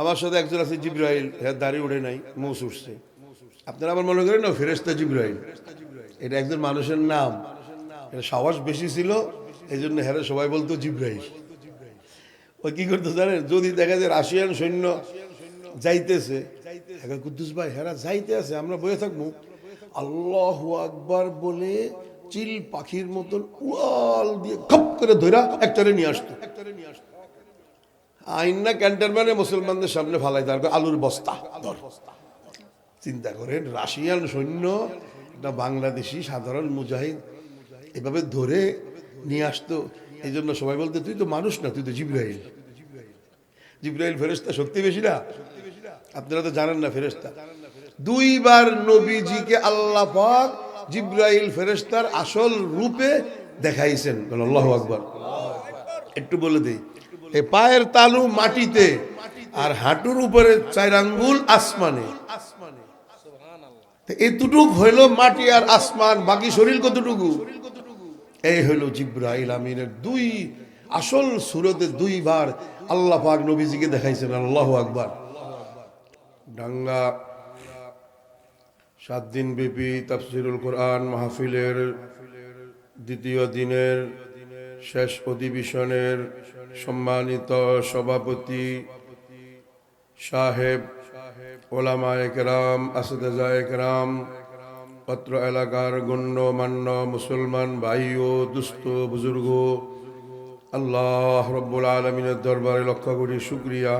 আমার সাথে একজন আছে জিব্রাইল হ্যাঁ দাড়ি উঠে নাই মুস উঠছে আপনারা আবার মনে করেন না ফেরেস্তা জিব্রাইল। এটা একজন মানুষের নাম। এটা সাহস বেশি ছিল এই জন্য হ্যাঁ সবাই বলতো জিব্রাইল। ওই কি করতো জানেন, যদি দেখা যায় রাশিয়ান সৈন্য যাইতেছে কুদ্দুস ভাই হ্যাঁ যাইতে আছে, আমরা বয়ে থাকব। আল্লাহ আকবার বলে চিল পাখির মতন উড়াল দিয়ে খপ করে ধরা একটারে নিয়ে আসতো। আইন ক্যান্টনমেন্টে মুসলমানদের সামনে ফালাই তার আলুর বস্তা। চিন্তা করেন, রাশিয়ান সৈন্য একটা বাংলাদেশি সাধারণ মুজাহিদ এভাবে ধরে নিয়ে আসতো এই জন্য সবাই বলতে, তুই তো মানুষ না, তুই তো জিব্রাহিল জিব্রাইল ফেরেস্তা সত্যি বেশি না? আপনারা তো জানেন না ফেরেস্তা দুইবার নবীজিকে আল্লাহ পাক জিব্রাইল ফেরেস্তার আসল রূপে দেখাইছেন। আল্লাহ আকবর। একটু বলে দিই এই পায়ের তালু মাটিতে, আর হাঁটুর উপরে চার আঙ্গুল আসমানে এতটুক হইল মাটি আর আসমান, বাকি শরীর কতটুকু? এই হইল জিব্রাইল আমিনের দুই আসল সুরতে দুইবার আল্লাহ পাক নবীজিকে দেখাইছেন, আল্লাহ আকবার। ডাঙ্গা সাত দিন ব্যাপী তাফসিরুল কোরআন মাহফিলের দ্বিতীয় দিনের শেষ অধিবেশনের সম্মানিত সভাপতি সাহেব ওলামা একরাম আসাদা একরাম, পত্র এলাকার গণ্যমান্য মুসলমান ভাই ও দুস্থ বুজুর্গ, আল্লাহ রব্বুল আলমিনের দরবারে লক্ষ্য করি শুক্রিয়া।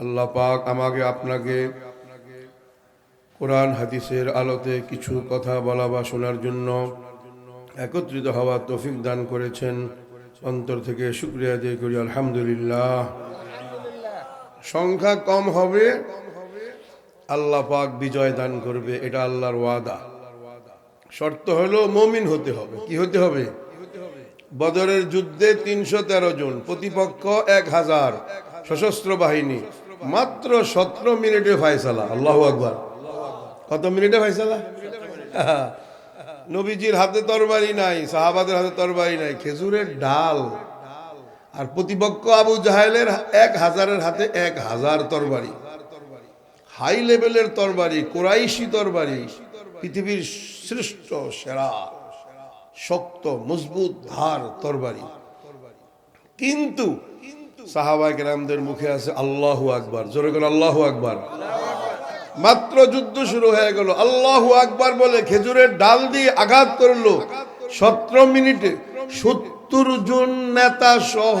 আল্লাহ পাক আমাকে আপনাকে কোরআন হাদিসের আলোতে কিছু কথা বলা বা শোনার জন্য একত্রিত হওয়ার তৌফিক দান করেছেন। অন্তর থেকে শুক্রিয়া দিয়ে করি, আলহামদুলিল্লাহ। সংখ্যা কম হবে, আল্লাহ পাক বিজয় দান করবে, এটা আল্লাহর ওয়াদা। শর্ত হলো মমিন হতে হবে। কি হতে হবে? বদরের যুদ্ধে তিনশো তেরো জন, প্রতিপক্ষ এক হাজার, সশস্ত্র বাহিনী, মাত্র সতেরো মিনিটে ফায়সালা। আল্লাহ আকবার। কত মিনিটে ফায়সালা? নবীজির হাতে তরবারি নাই, সাহাবাদের হাতে তরবারি নাই, খেজুরের ডাল। আর প্রতিপক্ষ আবু জাহেলের এক হাজারের হাতে এক হাজার তরবারি। হাই লেভেলের তরবারি, কোরাইশি তরবারি, পৃথিবীর শ্রেষ্ঠ, সেরা, শক্ত, মজবুত ধার তরবারি। কিন্তু সাহাবাই কেরামদের মুখে আছে আল্লাহ আকবার। জোরে করে আল্লাহ আকবার। মাত্র যুদ্ধ শুরু হয়ে গেল। আল্লাহ আকবার বলে খেজুরের ডাল দিয়ে আঘাত করল। সতেরো মিনিটে সত্তর জন নেতা সহ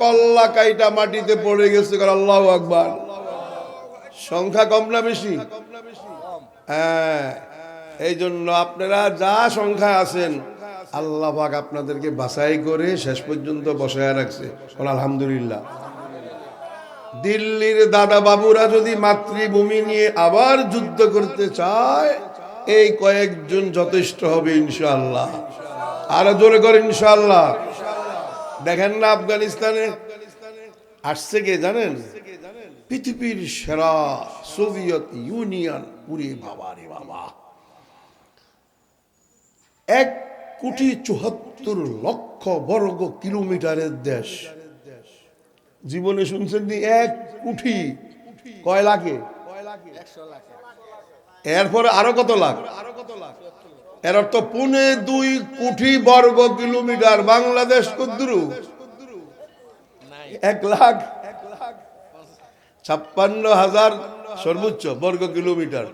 কল্লা কাইটা মাটিতে পড়ে গেছে আল্লাহ আকবার। সংখ্যা কম না বেশি? হ্যাঁ এই জন্য আপনারা যা সংখ্যা আছেন, আল্লাহ আপনাদেরকে বাছাই করে শেষ পর্যন্ত বসায় রাখছে। আলহামদুলিল্লাহ। দিল্লির দাদা বাবুরা যদি মাতৃভূমি নিয়ে আবার যুদ্ধ করতে চায়, এই কয়েকজন যথেষ্ট হবে ইনশাআল্লাহ। আরও জোরে করে ইনশাআল্লাহ। দেখেন না আফগানিস্তানে আসছে কে জানেন? পৃথিবীর সেরা সোভিয়েত ইউনিয়ন। পুরে বাবা রে বাবা। এক কোটি চুহাত্তর লক্ষ বর্গ কিলোমিটারের দেশ। জীবনে শুনছেন এক কোটি কয় লাখে? এরপরে আরও কত লাখ? এর অর্থ পুনে দুই কোটি বর্গ কিলোমিটার বাংলাদেশ কুদ্রু। এক লাখ ছাপ্পান্ন হাজার সর্বোচ্চ বর্গ কিলোমিটার।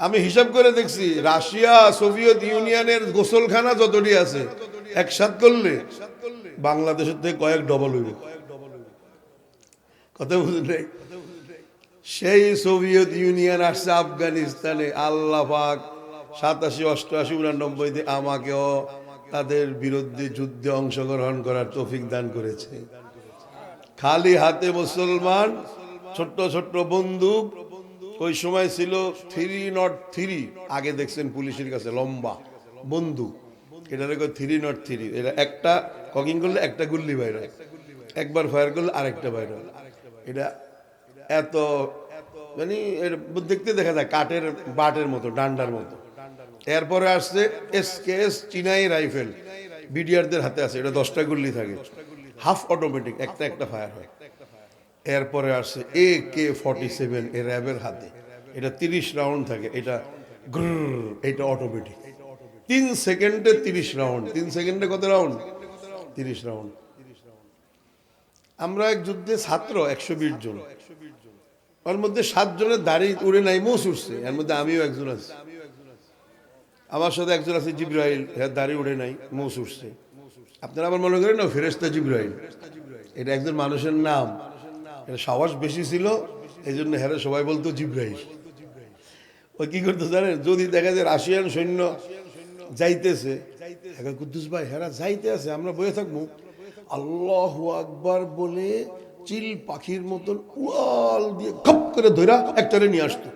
আমি হিসাব করে দেখছি, রাশিয়া, সোভিয়েত ইউনিয়নের গোসলখানা যতটি আছে, একসাথ করলে বাংলাদেশের থেকে কয়েক ডবল হইব। কথা বুঝলে সেই সোভিয়েত ইউনিয়ন আসছে আফগানিস্তানে, আল্লাহ পাক সাতাশি, অষ্টআশি, উনানব্বইতে আমাকেও তাদের বিরুদ্ধে যুদ্ধে অংশগ্রহণ করার তৌফিক দান করেছে। খালি হাতে মুসলমান, ছোট্ট ছোট্ট বন্দুক, ওই সময় ছিল থ্রি নট থ্রি, আগে দেখছেন পুলিশের কাছে, লম্বা বন্দুক। এটা রেখে থ্রি নট থ্রি এটা একটা ককিং করলে একটা গুল্লি বাইর, একবার ফায়ার করলে আরেকটা বাইর। এটা এত মানে দেখতে দেখা যায় কাঠের বাটের মতো, ডান্ডার মতো। এরপরে আসছে এস কে এস চিনাই রাইফেল বিডিআরদের হাতে আছে, এটা দশটা গুল্লি থাকে। হাফ অটোমেটিক একটা একটা ফায়ার হয়। এরপরে আসছে এ কে ফর্টি সেভেন এ র্যাবের হাতে। এটা তিরিশ রাউন্ড থাকে, এটা এটা অটোমেটিক তিন সেকেন্ডে তিরিশ রাউন্ড তিন সেকেন্ডে কত রাউন্ড তিরিশ রাউন্ড আমরা এক যুদ্ধে ছাত্র, একশো বিশ জন। ওর মধ্যে সাত জনের দাড়ি উড়ে নাই মোস উঠছে এর মধ্যে আমিও একজন আছি। আমার সাথে একজন আছে জিব্রাইল হ্যাঁ দাড়ি উড়ে নাই মোস উঠছে আপনারা আবার মনে করেন না ফেরেস্তা জিব্রাইল। এটা একজন মানুষের নাম। এটা সাহস বেশি ছিল এই জন্য হ্যাঁ সবাই বলতো জিব্রাইল। ওই কি করতো জানেন? যদি দেখা যায় রাশিয়ান সৈন্য যাইতেছে কুদ্দুস ভাই হেরা যাইতে আছে, আমরা বয়ে থাকব। আল্লাহ আকবার বলে চিল পাখির মতন উড়াল দিয়ে খপ করে ধরা একটারে নিয়ে আসতো।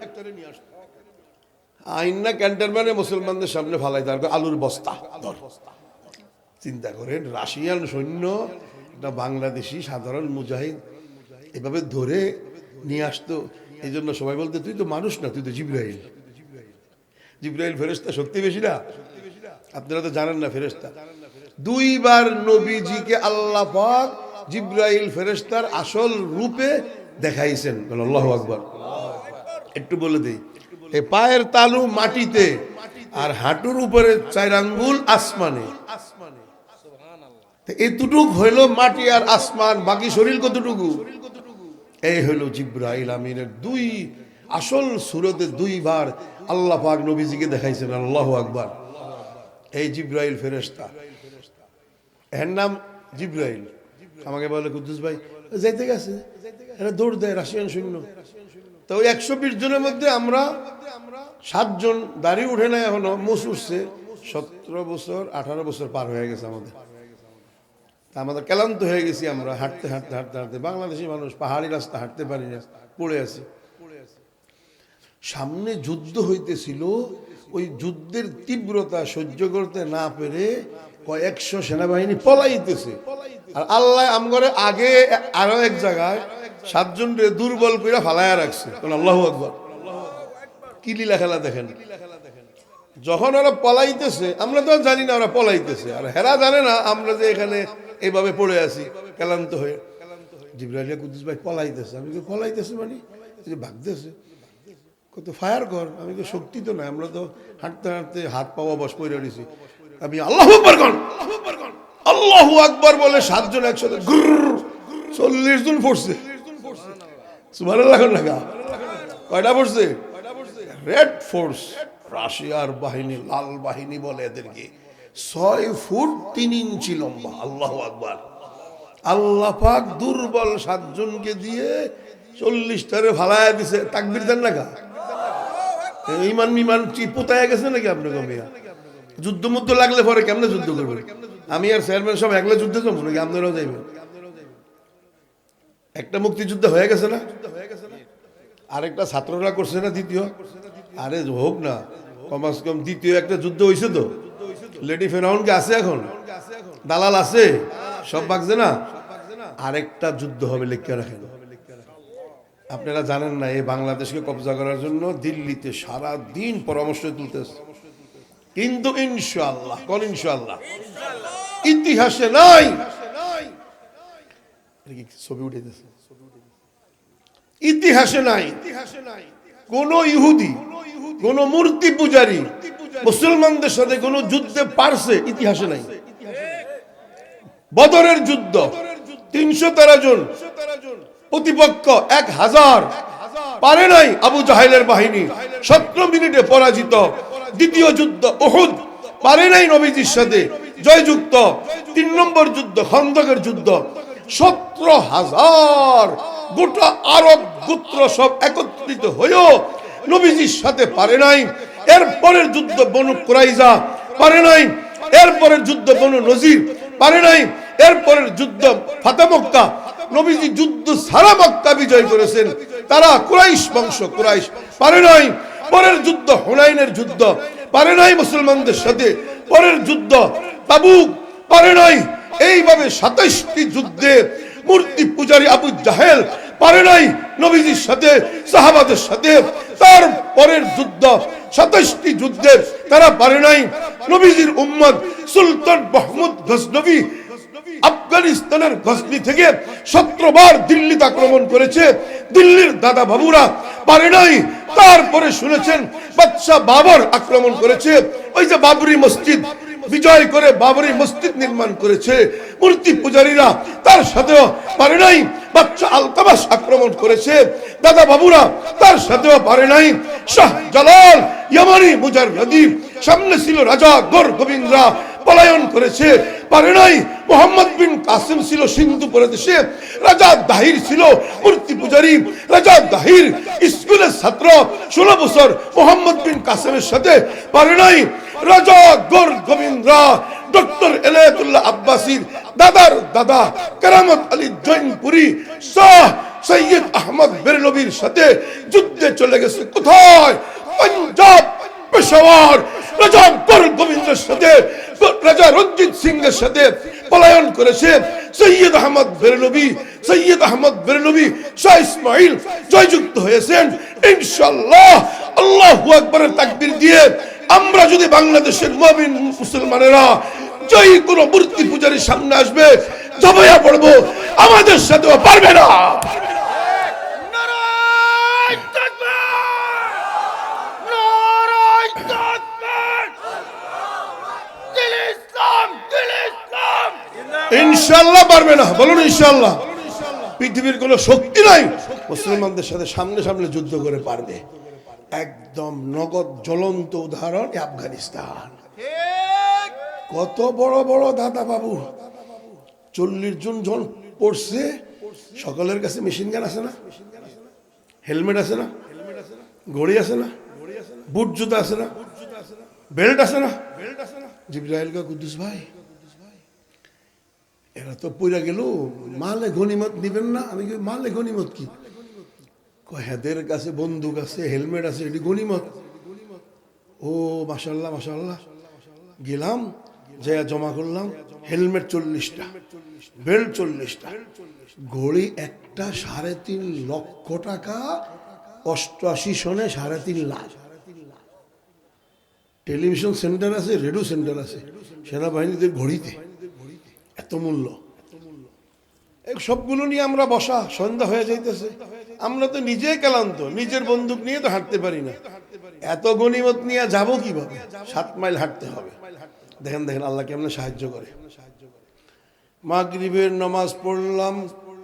আইনা ক্যান্টনম্যানে মুসলমানদের সামনে ফালাই তার আলুর বস্তা। চিন্তা করেন, রাশিয়ান সৈন্য একটা বাংলাদেশি সাধারণ মুজাহিদ এভাবে ধরে নিয়ে আসতো। এই জন্য সবাই বলতে, তুই তো মানুষ না, তুই তো জিব্রাইল। জিব্রাইল ফেরেস্তা শক্তি বেশি না? আপনারা তো জানেন না ফেরেস্তা দুইবার নবীজিকে আল্লাহ পাক জিব্রাইল ফেরেস্তার আসল রূপে দেখাইছেন। আল্লাহ আকবর। একটু বলে দিই পায়ের তালু মাটিতে আর হাঁটুর উপরে চার আঙ্গুল আসমানে এতটুক হইল মাটি আর আসমান, বাকি শরীর কতটুকু? এই হইল জিব্রাইল আমিনের দুই আসল সুরতে দুইবার আল্লাহ পাক নবীজিকে দেখাইছেন, আল্লাহ আকবার। এই জিব্রাইল ফেরেস্তা এর নাম জিব্রাইল। আমাকে বলে, কুদ্দুস ভাই, যাইতে গেছে। এরা দৌড় দেয়, রাশিয়ান সৈন্য। তো ওই একশো বিশ জনের মধ্যে আমরা সাতজন, দাড়ি উঠে না এখনও মুস উঠছে। সতেরো বছর, আঠারো বছর পার হয়ে গেছে আমাদের। তা আমাদের ক্লান্ত হয়ে গেছি আমরা, হাঁটতে হাঁটতে হাঁটতে হাঁটতে। বাংলাদেশি মানুষ, পাহাড়ি রাস্তা হাঁটতে পারি না, পড়ে আছি। সামনে যুদ্ধ হইতেছিল, ওই যুদ্ধের তীব্রতা সহ্য করতে না পেরে কয়েকশো সেনাবাহিনী পলাইতেছে। আর আল্লাহ আমগরে আগে আরও এক জায়গায় সাতজন দুর্বল করে ফালায়া রাখছে। আল্লাহ আকবর। কি লীলা খেলা দেখেন? যখন ওরা পলাইতেছে, আমরা তো জানি না ওরা পলাইতেছে। আর হেরা জানে না আমরা যে এখানে এইভাবে পড়ে আছি, ক্লান্ত হয়ে। জিব্রাইলিয়া কুদ্দুস ভাই পলাইতেছে। আমি কি পলাইতেছে মানে? যে ভাগতেছে। কত ফায়ার কর। আমি তো শক্তি তো নাই। আমরা তো হাঁটতে হাঁটতে হাত পাওয়া বস করে রয়েছি আমি আল্লাহ আকবর আল্লাহ আকবর বলে সাতজন একসাথে চল্লিশ জন পড়ছে। রাশিয়ার বাহিনী, লাল বাহিনী বলে এদেরকে। ছয় ফুট তিন ইঞ্চি লম্বা। দুর্বল সাতজনকে দিয়ে দিছে। তাকবির দেন ইমান মিমান পোতায় গেছে নাকি আপনি গমিয়া যুদ্ধ মুদ্ধ লাগলে পরে কেমনে যুদ্ধ করবেন? আমি আর চেয়ারম্যান সব একলা যুদ্ধে যাব নাকি আপনারাও যাইবেন? একটা মুক্তিযুদ্ধ হয়ে গেছে না? আরেকটা ছাত্ররা করছে না দ্বিতীয়? আরে হোক না কমাস কম দ্বিতীয় একটা যুদ্ধ হয়েছে তো। লেডি ফেরাউন কে আছে এখন? দালাল আছে? সব বাগছে না? আরেকটা যুদ্ধ হবে লিখে রাখেন। আপনারা জানেন না, এই বাংলাদেশকে কবজা করার জন্য দিল্লিতে সারা দিন পরামর্শ তুলতেছে। কিন্তু ইনশাআল্লাহ কোন ইনশাআল্লাহ। ইতিহাসে নাই। ছবি উঠেছে ইতিহাসে নাই। কোন ইহুদি, কোন মূর্তি মুসলমানদের সাথে কোন যুদ্ধে পারছে ইতিহাসে নাই। বদরের যুদ্ধ, তিনশো তেরো জন প্রতিপক্ষ, এক হাজার। পারে নাই আবু জাহেলের বাহিনী। সতেরো মিনিটে পরাজিত। দ্বিতীয় যুদ্ধ ওহুদ পারে নাই নবীজির সাথে। জয়যুক্ত। তিন নম্বর যুদ্ধ, খন্দকের যুদ্ধ। সতেরো হাজার গোটা আরব গোত্র সব একত্রিত হয়েও নবীজির সাথে পারে নাই। এরপরের যুদ্ধ বনু কুরাইজা পারে নাই। এরপরের যুদ্ধ বনু নজির পারে নাই। এরপরের যুদ্ধ ফাতে মক্কা। নবীজি যুদ্ধ সারা মক্কা বিজয় করেছেন। তারা কুরাইশ বংশ কুরাইশ পারে নাই। পরের যুদ্ধ, হুনাইনের যুদ্ধ, পারে নাই মুসলমানদের সাথে। পরের যুদ্ধ, তাবুক, পারে নাই। এইভাবে সাতাইশটি যুদ্ধে মূর্তি পূজারী আবু জাহেল পারে নাই নবীজির সাথে, সাহাবাদের সাথে। তার পরের যুদ্ধ, সাতাইশটি যুদ্ধে তারা পারে নাই নবীজির উম্মত সুলতান মাহমুদ গজনবী আফগানিস্তানের গজনি থেকে সতেরোবার দিল্লিতে আক্রমণ করেছে। দিল্লির দাদা বাবুরা পারে নাই তারপরে শুনেছেন বাচ্চা বাবর আক্রমণ করেছে। ওই যে বাবরি মসজিদ, বিজয় করে বাবরি মসজিদ নির্মাণ করেছে। মূর্তি পূজারীরা তার সাথেও পারে নাই বাচ্চা আলতাবাস আক্রমণ করেছে। দাদা বাবুরা তার সাথেও পারে নাই। শাহ জালাল, ইয়ামানি মুজার সামনে ছিল রাজা গর গোবিন্দরা, পলায়ন করেছে, পারে নাই। মোহাম্মদ বিন কাসিম ছিল সিন্ধু প্রদেশে, রাজা দাহির ছিল মূর্তি পূজারী, রাজা দাহির স্কুলের ছাত্র। ষোলো বছর মোহাম্মদ বিন কাসিমের সাথে পারে নাই। রাজা গর গোবিন্দরা ডক্টর এলায়তুল্লাহ আব্বাসির দাদার দাদা কেরামত আলী জৈনপুরি, শাহ সৈয়দ আহমদ বেরনবীর সাথে যুদ্ধে চলে গেছে। কোথায়? পাঞ্জাব পেশাওয়ার। রাজা গর গোবিন্দের সাথে, রাজা রঞ্জিত সিং এর সাথে পলায়ন করেছে সৈয়দ আহমদ বেরলবি, সৈয়দ আহমদ বেরলবি, শাহ ইসমাইল জয়যুক্ত হয়েছেন। ইনশাল্লাহ আল্লাহ আকবরের তাকবির দিয়ে আমরা যদি বাংলাদেশের মমিন মুসলমানেরা যেই কোন মূর্তি পূজারীর সামনে আসবে, জবাইয়া পড়ব, আমাদের সাথেও পারবে না। ইনশাল্লাহ পারবে না। বলুন ইনশাল্লাহ পৃথিবীর কোনো শক্তি নাই। মুসলমানদের সাথে সামনে সামনে যুদ্ধ করে পারবে। একদম নগদ জ্বলন্ত উদাহরণ আফগানিস্তান। কত বড় বড় দাদা বাবু। চল্লিশ জন জন পড়ছে। সকলের কাছে মেশিন গান আছে না? হেলমেট আছে না? ঘড়ি আছে না? বুট জুতা আছে না? বেল্ট আছে না? বেল্ট জিব্রাইল কা কুদ্দুস ভাই। এরা তো পইরা গেল, মালে গনিমত নিবেন না, আমি মালে গনিমত কি? হেদের কাছে বন্দুক আছে, হেলমেট আছে, এটি গনিমত ও মাসাল্লাহ মাসাল্লাহ গেলাম যা জমা করলাম, হেলমেট চল্লিশটা, বেল্ট চল্লিশটা। ঘড়ি একটা সাড়ে তিন লক্ষ টাকা, অষ্টআশি সনে সাড়ে তিন লাখ। টেলিভিশন সেন্টার আছে, রেডিও সেন্টার আছে, সেনাবাহিনীদের ঘড়িতে। এত মূল্য? সবগুলো নিয়ে আমরা বসা, সন্ধ্যা হয়ে যাইতেছে। আমরা তো নিজেই ক্লান্ত, নিজের বন্দুক নিয়ে তো হাঁটতে পারি না। এত গনিমত নিয়ে যাব কীভাবে? সাত মাইল হাঁটতে হবে। দেখেন দেখেন, আল্লাহ কেমন সাহায্য করে। মাগরিবের নামাজ পড়লাম,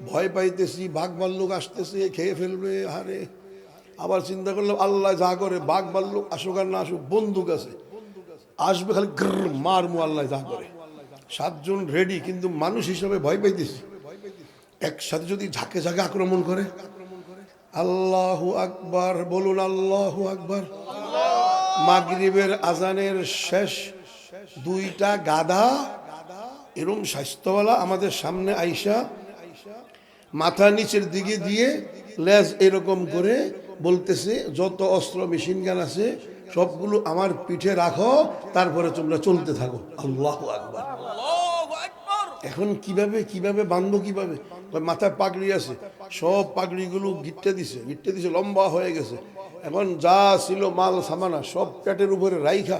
ভয় পাইতেছি বাঘ ভাল্লুক আসতেছে, খেয়ে ফেলবে, হারে। আবার চিন্তা করলাম, আল্লাহ যা করে বাঘ ভাল্লুক আসুক আর না আসুক, বন্দুক আছে। আসবে খালি মারমু আল্লাহ যা করে। সাতজন রেডি কিন্তু মানুষ হিসাবে ভয় পাইতেছি। একসাথে যদি ঝাঁকে ঝাঁকে আক্রমণ করে। আল্লাহ আকবার, বলুন আল্লাহ আকবার। মাগরিবের আজানের শেষ দুইটা গাদা এরম স্বাস্থ্যওয়ালা আমাদের সামনে আইসা, মাথা নিচের দিকে দিয়ে লেজ এরকম করে বলতেছে যত অস্ত্র মেশিন গান আছে সবগুলো আমার পিঠে রাখো তারপরে তোমরা চলতে থাকো। আল্লাহ আকবার। এখন কীভাবে কীভাবে বাঁধবো কীভাবে? মাথায় পাগড়ি আছে। সব পাগড়িগুলো গিট্টে দিছে গিট্টে দিছে লম্বা হয়ে গেছে। এখন যা ছিল মাল সামানা সব পেটের উপরে রাইখা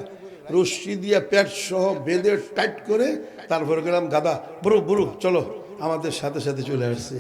রশ্মি দিয়ে পেট সহ বেঁধে টাইট করে তারপরে গেলাম গাদা বুড়ো বুড়ো চলো। আমাদের সাথে সাথে চলে আসছে।